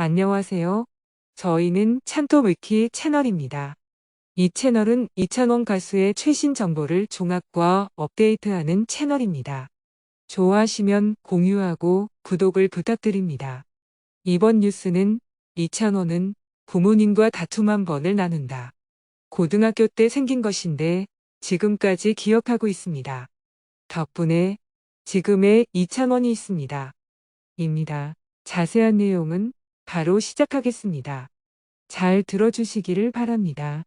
안녕하세요. 저희는 찬토위키 채널입니다. 이 채널은 이찬원 가수의 최신 정보를 종합과 업데이트하는 채널입니다. 좋아하시면 공유하고 구독을 부탁드립니다. 이번 뉴스는 이찬원은 부모님과 다툼 한 번을 나눈다. 고등학교 때 생긴 것인데 지금까지 기억하고 있습니다. 덕분에 지금의 이찬원이 있습니다. 입니다. 자세한 내용은 바로 시작하겠습니다. 잘 들어주시기를 바랍니다.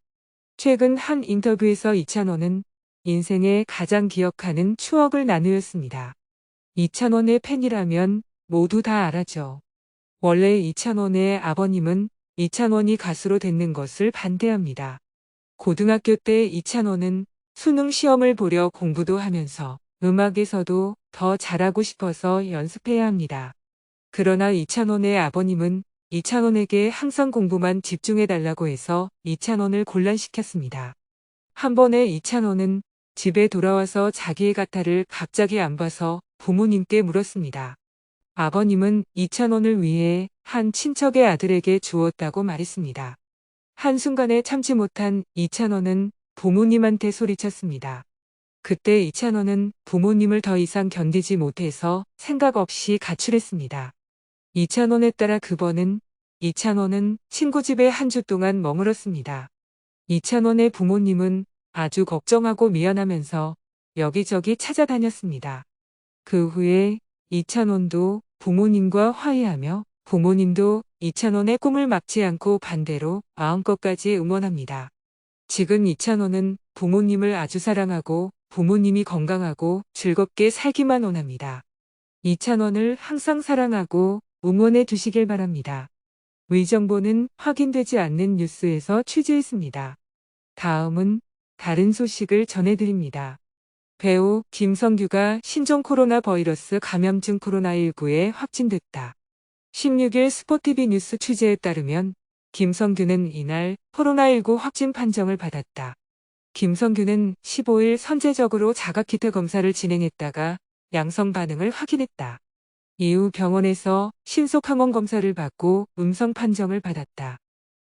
최근 한 인터뷰에서 이찬원은 인생에 가장 기억하는 추억을 나누었습니다. 이찬원의 팬이라면 모두 다 알아죠. 원래 이찬원의 아버님은 이찬원이 가수로 됐는 것을 반대합니다. 고등학교 때 이찬원은 수능 시험을 보려 공부도 하면서 음악에서도 더 잘하고 싶어서 연습해야 합니다. 그러나 이찬원의 아버님은 이찬원에게 항상 공부만 집중해 달라고 해서 이찬원을 곤란시켰습니다. 한 번에 이찬원은 집에 돌아와서 자기의 가타를 갑자기 안 봐서 부모님께 물었습니다. 아버님은 이찬원을 위해 한 친척의 아들에게 주었다고 말했습니다. 한순간에 참지 못한 이찬원은 부모님한테 소리쳤습니다. 그때 이찬원은 부모님을 더 이상 견디지 못해서 생각 없이 가출했습니다. 이찬원에 따라 그 번은 이찬원은 친구 집에 한 주 동안 머물었습니다. 이찬원의 부모님은 아주 걱정하고 미안하면서 여기저기 찾아다녔습니다. 그 후에 이찬원도 부모님과 화해하며 부모님도 이찬원의 꿈을 막지 않고 반대로 마음껏까지 응원합니다. 지금 이찬원은 부모님을 아주 사랑하고 부모님이 건강하고 즐겁게 살기만 원합니다. 이찬원을 항상 사랑하고 응원해 주시길 바랍니다. 의정보는 확인되지 않는 뉴스에서 취재했습니다. 다음은 다른 소식을 전해드립니다. 배우 김성규가 신종 코로나 바이러스 감염증 코로나19에 확진됐다. 16일 스포티비 뉴스 취재에 따르면 김성규는 이날 코로나19 확진 판정을 받았다. 김성규는 15일 선제적으로 자가키트 검사를 진행했다가 양성 반응을 확인했다. 이후 병원에서 신속 항원 검사를 받고 음성 판정을 받았다.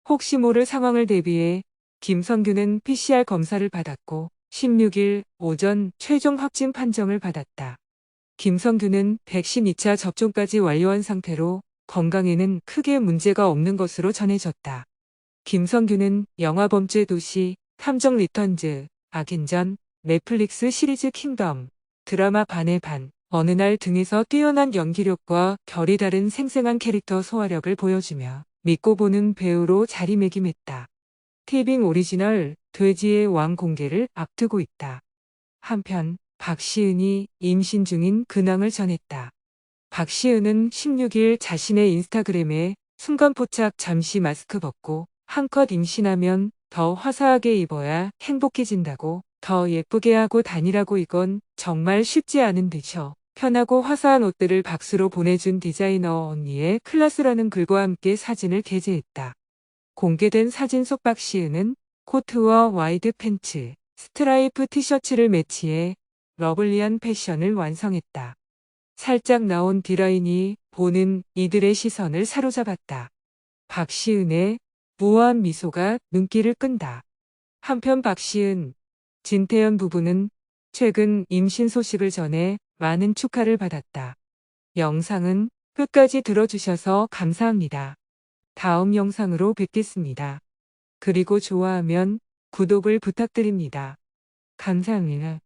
혹시 모를 상황을 대비해 김성규는 PCR 검사를 받았고 16일 오전 최종 확진 판정을 받았다. 김성규는 백신 2차 접종까지 완료한 상태로 건강에는 크게 문제가 없는 것으로 전해졌다. 김성규는 영화 범죄 도시, 탐정 리턴즈, 악인전, 넷플릭스 시리즈 킹덤, 드라마 반의 반, 어느 날 등에서 뛰어난 연기력과 결이 다른 생생한 캐릭터 소화력을 보여주며 믿고 보는 배우로 자리매김했다. 티빙 오리지널 돼지의 왕 공개를 앞두고 있다. 한편 박시은이 임신 중인 근황을 전했다. 박시은은 16일 자신의 인스타그램에 순간포착 잠시 마스크 벗고 한컷 임신하면 더 화사하게 입어야 행복해진다고 더 예쁘게 하고 다니라고 이건 정말 쉽지 않은 듯죠. 편하고 화사한 옷들을 박수로 보내준 디자이너 언니의 클라스라는 글과 함께 사진을 게재했다. 공개된 사진 속 박시은은 코트와 와이드 팬츠, 스트라이프 티셔츠를 매치해 러블리한 패션을 완성했다. 살짝 나온 디라인이 보는 이들의 시선을 사로잡았다. 박시은의 무한 미소가 눈길을 끈다. 한편 박시은, 진태현 부부는 최근 임신 소식을 전해 많은 축하를 받았다. 영상은 끝까지 들어주셔서 감사합니다. 다음 영상으로 뵙겠습니다. 그리고 좋아하면 구독을 부탁드립니다. 감사합니다.